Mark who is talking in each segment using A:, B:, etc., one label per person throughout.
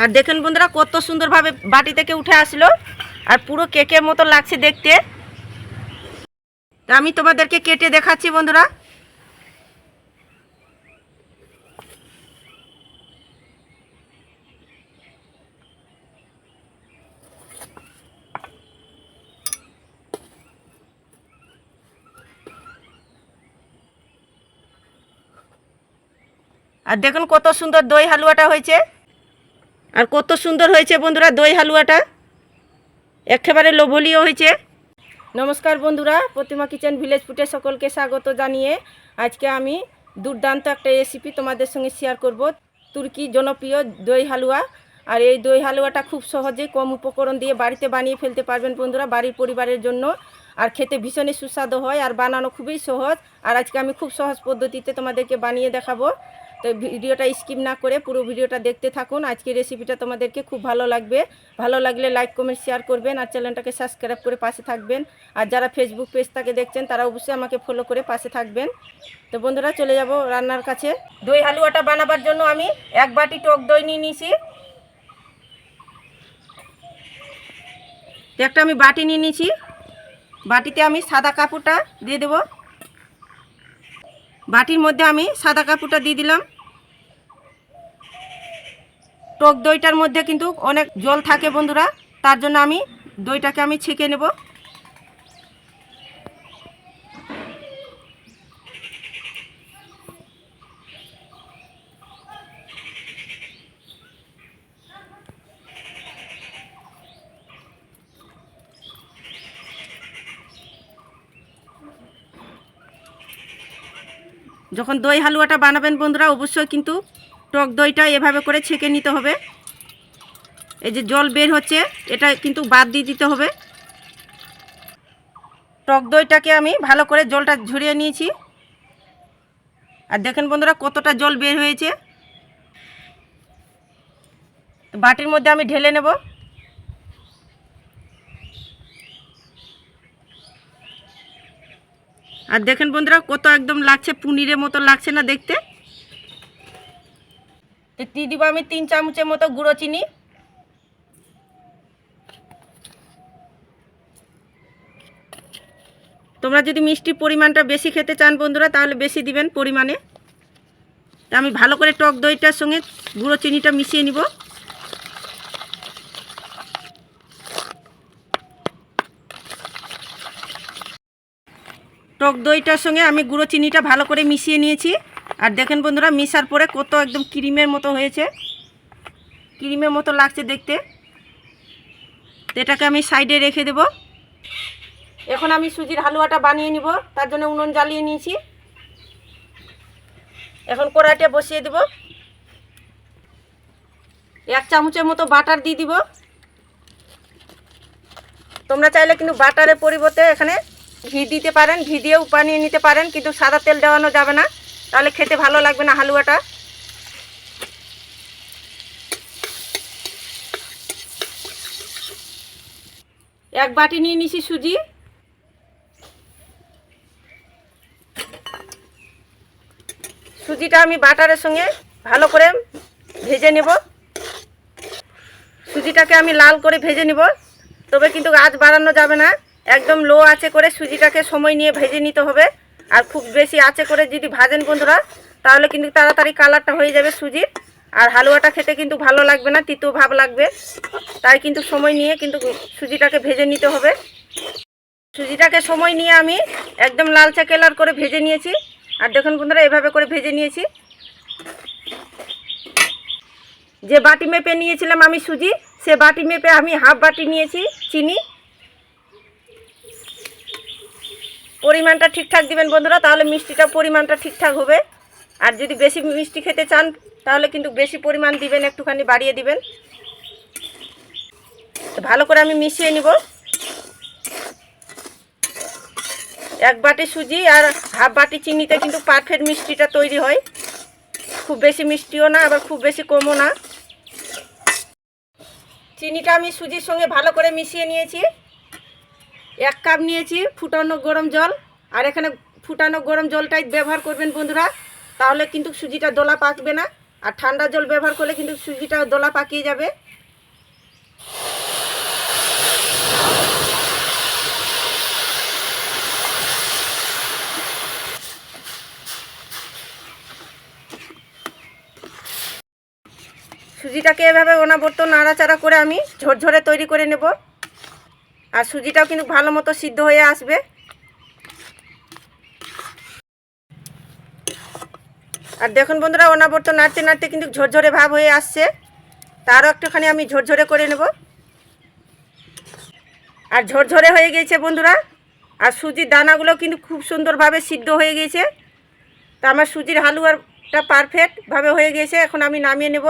A: আর দেখেন বন্ধুরা, কত সুন্দরভাবে বাটি থেকে উঠে আসলো। আর পুরো কেকের মতো লাগছে দেখতে। আমি তোমাদেরকে কেটে দেখাচ্ছি বন্ধুরা। আর দেখুন কত সুন্দর দই হালুয়াটা হয়েছে। আর কত সুন্দর হয়েছে বন্ধুরা দই হালুয়াটা। একেবারে লোভনীয় হয়েছে। নমস্কার বন্ধুরা, প্রতিমা কিচেন ভিলেজ ফুটে সকলকে স্বাগত জানিয়ে আজকে আমি দুর্দান্ত একটা রেসিপি তোমাদের সঙ্গে শেয়ার করব। তুর্কি জনপ্রিয় দই হালুয়া। আর এই দই হালুয়াটা খুব সহজে কম উপকরণ দিয়ে বাড়িতে বানিয়ে ফেলতে পারবেন বন্ধুরা, বাড়ির পরিবারের জন্য। আর খেতে ভীষণই সুস্বাদু হয়, আর বানানো খুবই সহজ। আর আজকে আমি খুব সহজ পদ্ধতিতে তোমাদেরকে বানিয়ে দেখাবো। তো ভিডিওটা স্কিপ না করে পুরো ভিডিওটা দেখতে থাকুন। আজকে রেসিপিটা তোমাদেরকে খুব ভালো লাগবে। ভালো লাগলে লাইক কমেন্ট শেয়ার করবেন আর চ্যানেলটাকে সাবস্ক্রাইব করে পাশে থাকবেন। আর যারা ফেসবুক পেজটাকে দেখছেন, তারা অবশ্যই আমাকে ফলো করে পাশে থাকবেন। তো বন্ধুরা, চলে যাব রান্নার কাছে। দই হালুয়াটা বানাবার জন্য আমি এক বাটি টক দই নিয়ে নিয়েছি একটা আমি বাটি নিয়ে নিয়েছি বাটিতে আমি সাদা কাপড়টা দিয়ে দেব। বাটির মধ্যে আমি সাদা কাপড়টা দিয়ে দিলাম। টক দইটার মধ্যে কিন্তু অনেক জল থাকে বন্ধুরা, তার জন্য আমি দইটাকে আমি ছেঁকে নেব। যখন দই হালুয়াটা বানাবেন বন্ধুরা, অবশ্যই কিন্তু টক দইটা এভাবে করে ছেঁকে নিতে হবে। এই যে জল বের হচ্ছে, এটা কিন্তু বাদ দিয়ে দিতে হবে। টক দইটাকে আমি ভালো করে জলটা ঝরিয়ে নিয়েছি। আর দেখেন বন্ধুরা, কতটা জল বের হয়েছে। বাটির মধ্যে আমি ঢেলে নেব। আর দেখেন বন্ধুরা, কত একদম লাগছে, পুনিরের মতো লাগছে না দেখতে। তো দিয়ে দিব আমি তিন চামচের মতো গুঁড়ো চিনি। তোমরা যদি মিষ্টির পরিমাণটা বেশি খেতে চান বন্ধুরা, তাহলে বেশি দিবেন পরিমাণে। আমি ভালো করে টক দইটার সঙ্গে গুঁড়ো চিনিটা মিশিয়ে নিব। টক দইটার সঙ্গে আমি গুঁড়ো চিনিটা ভালো করে মিশিয়ে নিয়েছি। আর দেখেন বন্ধুরা, মিশার পরে কত একদম ক্রিমের মতো হয়েছে। ক্রিমের মতো লাগছে দেখতে। এটাকে আমি সাইডে রেখে দেব। এখন আমি সুজির হালুয়াটা বানিয়ে নিব, তার জন্য উনুন জ্বালিয়ে নিয়েছি। এখন কড়াইটা বসিয়ে দেব। এক চামচের মতো বাটার দিয়ে দিব। তোমরা চাইলে কিন্তু বাটারের পরিবর্তে এখানে ঘি দিতে পারেন, ঘি দিয়েও বানিয়ে নিতে পারেন, কিন্তু সাদা তেল দেওয়ানো যাবে না। তাহলে খেতে ভালো লাগবে না হালুয়াটা। এক বাটি নিয়ে নিছি সুজি। সুজিটা আমি বাটারের সঙ্গে ভালো করে ভেজে নেব। সুজিটাকে আমি লাল করে ভেজে নিব। তবে কিন্তু আঁচ বাড়ানো যাবে না। একদম লো আছে করে সুজিটাকে সময় নিয়ে ভেজে নিতে হবে। আর খুব বেশি আছে করে যদি ভাজেন বন্ধুরা, তাহলে কিন্তু তাড়াতাড়ি কালারটা হয়ে যাবে সুজির। আর হালুয়াটা খেতে কিন্তু ভালো লাগবে না, তিতো ভাব লাগবে। তাই কিন্তু সময় নিয়ে কিন্তু সুজিটাকে ভেজে নিতে হবে। সুজিটাকে সময় নিয়ে আমি একদম লালচে কালার করে ভেজে নিয়েছি। আর দেখুন বন্ধুরা, এভাবে করে ভেজে নিয়েছি। যে বাটি মেপে নিয়েছিলাম আমি সুজি, সে বাটি মেপে আমি হাফ বাটি নিয়েছি চিনি। পরিমাণটা ঠিকঠাক দিবেন বন্ধুরা, তাহলে মিষ্টিটা পরিমাণটা ঠিকঠাক হবে। আর যদি বেশি মিষ্টি খেতে চান, তাহলে কিন্তু বেশি পরিমাণ দিবেন, একটুখানি বাড়িয়ে দিবেন। ভালো করে আমি মিশিয়ে নিব। এক বাটি সুজি আর হাফ বাটি চিনিতে কিন্তু পারফেক্ট মিষ্টিটা তৈরি হয়। খুব বেশি মিষ্টিও না, আবার খুব বেশি কমও না। চিনিটা আমি সুজির সঙ্গে ভালো করে মিশিয়ে নিয়েছি। এক কাপ নিয়েছি ফুটানো গরম জল। আর এখানে ফুটানো গরম জলটাই ব্যবহার করবেন বন্ধুরা। তাহলে কিন্তু সুজিটা দোলা পাকবে না। আর ঠান্ডা জল ব্যবহার করলে কিন্তু সুজিটা দোলা পাকিয়ে যাবে। সুজিটাকে এভাবে অনাবর্ত নাড়াচাড়া করে আমি ঝরঝরে তৈরি করে নেব। আর সুজিটাও কিন্তু ভালো মতো সিদ্ধ হয়ে আসবে। আর দেখুন বন্ধুরা, অনাবর্ত নাড়তে নাড়তে কিন্তু ঝরঝরে ভাব হয়ে আসছে। তারও একটুখানি আমি ঝরঝরে করে নেব। আর ঝরঝরে হয়ে গেছে বন্ধুরা। আর সুজির দানাগুলো কিন্তু খুব সুন্দরভাবে সিদ্ধ হয়ে গেছে। তা আমার সুজির হালুয়াটা পারফেক্টভাবে হয়ে গেছে। এখন আমি নামিয়ে নেব।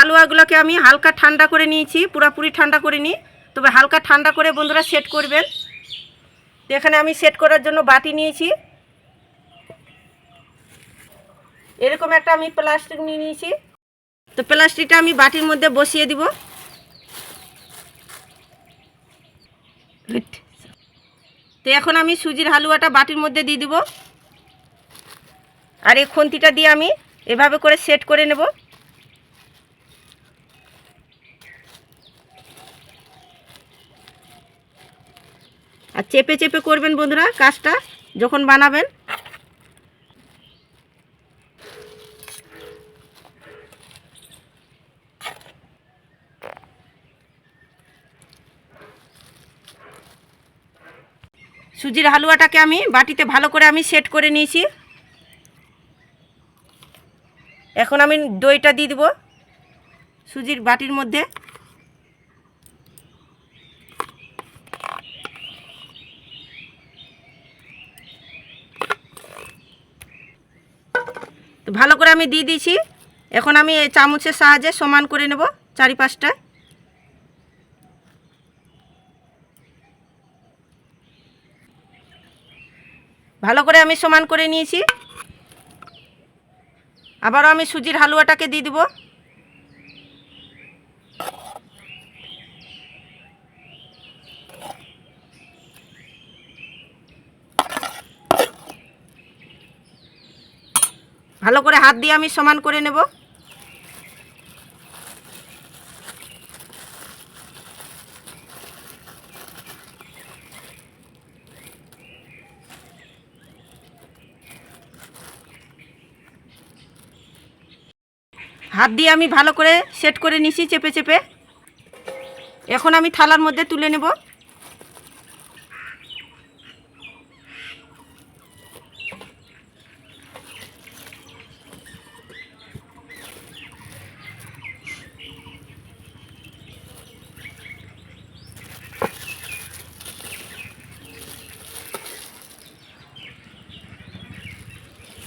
A: হালুয়াগুলোকে আমি হালকা ঠান্ডা করে নিয়েছি, পুরাপুরি ঠান্ডা করে নিই। তবে হালকা ঠান্ডা করে বন্ধুরা সেট করবেন। তো এখানে আমি সেট করার জন্য বাটি নিয়েছি। এরকম একটা আমি প্লাস্টিক নিয়ে নিয়েছি। তো প্লাস্টিকটা আমি বাটির মধ্যে বসিয়ে দিব। তো এখন আমি সুজির হালুয়াটা বাটির মধ্যে দিয়ে দিব। আর এই খন্তিটা দিয়ে আমি এভাবে করে সেট করে নেব। আর চেপে চেপে করবেন বন্ধুরা কাজটা, যখন বানাবেন। সুজির হালুয়াটাকে আমি বাটিতে ভালো করে আমি সেট করে নিয়েছি। এখন আমি দইটা দিয়ে দেবো সুজির বাটির মধ্যে। ভালো করে আমি দিয়ে দিয়েছি। এখন আমি এই চামচের সাহায্যে সমান করে নেব চারিপাশটা। ভালো করে আমি সমান করে নিয়েছি। আবারও আমি সুজির হালুয়াটাকে দিয়ে দিব। ভালো করে হাত দিয়ে আমি সমান করে নেব। হাত দিয়ে আমি ভালো করে সেট করে নিছি চেপে চেপে। এখন আমি থালার মধ্যে তুলে নেব।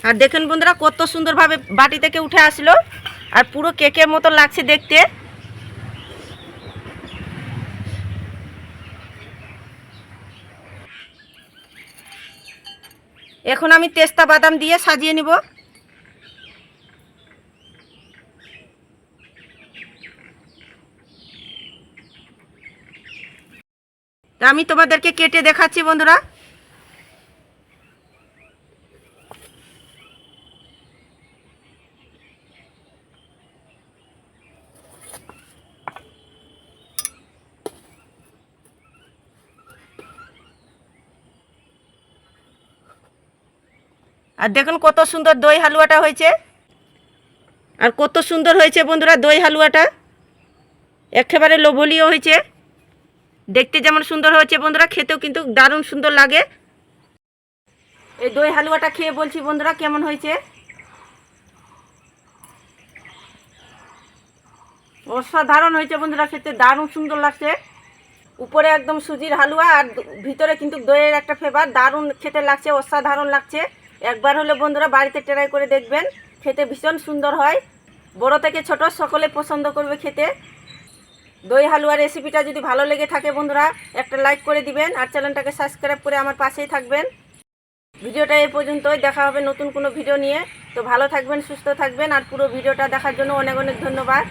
A: আর দেখেন বন্ধুরা, কত সুন্দরভাবে বাটি থেকে উঠে আসলো। আর পুরো কেকের মতো লাগছে দেখতে। এখন আমি তেস্তা বাদাম দিয়ে সাজিয়ে নিব। আমি তোমাদেরকে কেটে দেখাচ্ছি বন্ধুরা। আর দেখুন কত সুন্দর দই হালুয়াটা হয়েছে। আর কত সুন্দর হয়েছে বন্ধুরা দই হালুয়াটা। একেবারে লোভনীয় হয়েছে। দেখতে যেমন সুন্দর হয়েছে বন্ধুরা, খেতেও কিন্তু দারুণ সুন্দর লাগে। এই দই হালুয়াটা খেয়ে বলছি বন্ধুরা কেমন হয়েছে? অসাধারণ হয়েছে বন্ধুরা, খেতে দারুণ সুন্দর লাগছে। উপরে একদম সুজির হালুয়া আর ভিতরে কিন্তু দইয়ের একটা ফ্লেভার দারুণ খেতে লাগছে, অসাধারণ লাগছে। একবার হলে বন্ধুরা বাড়িতে ট্রাই করে দেখবেন। খেতে ভীষণ সুন্দর হয়। বড় থেকে ছোট সকলে পছন্দ করবে খেতে। দই হালুয়া রেসিপিটা যদি ভালো লেগে থাকে বন্ধুরা, একটা লাইক করে দিবেন আর চ্যানেলটাকে সাবস্ক্রাইব করে আমার পাশেই থাকবেন। ভিডিওটা এই পর্যন্তই। দেখা হবে নতুন কোনো ভিডিও নিয়ে। তো ভালো থাকবেন, সুস্থ থাকবেন আর পুরো ভিডিওটা দেখার জন্য অনেক অনেক ধন্যবাদ।